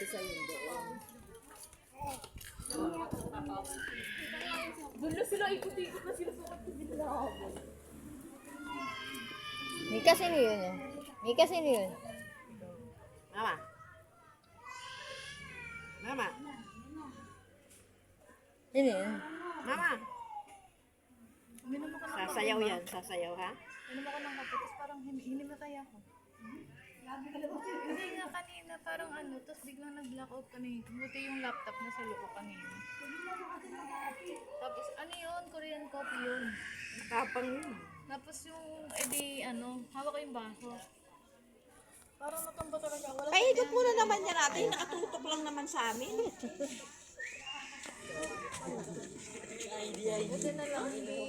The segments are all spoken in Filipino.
umpisa yun doon. Dulo sila, ikot-ikot na sila sa kanila. Mika, sino yun yun? Mika, sino yun? Mama. Mama. Sino yun? Mama. Ako ng Sasayaw yan. Sasayaw ha? Uminom ako ng kape, parang hin- hinimatay ako. Hindi nga kanina, parang ano, tapos biglang nag-black out kanina. Buti yung laptop na sa loob kanina. Tapos ano yun, Korean coffee yun. Tapang yun. Tapos yung, edi ano, hawak ko yung baso. Parang natumba talaga. Wala Paikot muna naman yan natin. Nakatutok lang naman sa amin.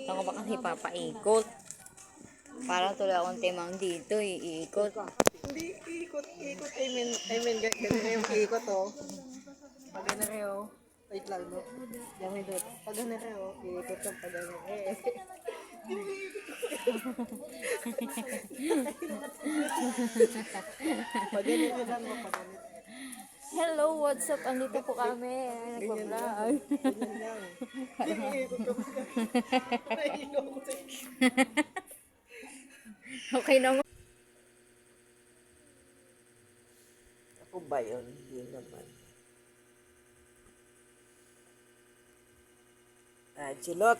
Ako ba kasi papaikot? Parang tuloy akong timang dito, iikot. Hindi, ikot, ikot. I mean, I mean, ganun yung ikot, oh. Pag rin, oh. Wait lang, no? May dot. Pag rin, oh. Ikot yung pag ganun. Eh, mo lang. Hello, what's up? Andito po kami. Nagpa-vlog. Ganyan lang. Hindi, ikot ka pag ganun. Naiinom ko sa'yo. Okay naman. Ako ba yun? Hindi naman. Ah, chilot.